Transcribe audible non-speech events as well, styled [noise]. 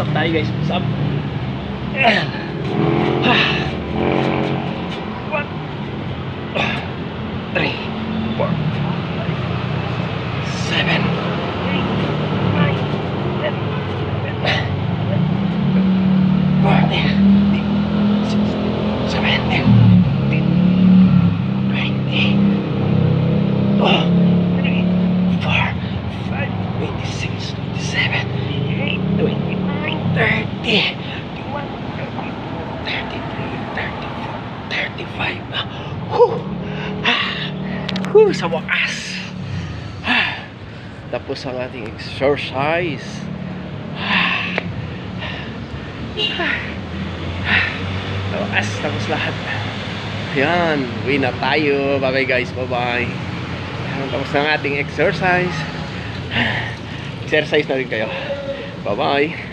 Up tayo guys. Push up. [sighs] One. Three. Four. Five. Seven. Eight. Nine. Ten. 30, 33, 35. Ah, whew, ah, whew, sa wakas. Ah. Tapos ang ating exercise. Ah, ah, ah, sa wakas, tapos lahat. Ayan, uwi na tayo. Bye-bye guys, bye-bye. Tapos ang ating exercise. Ah. Exercise na rin kayo. Bye-bye.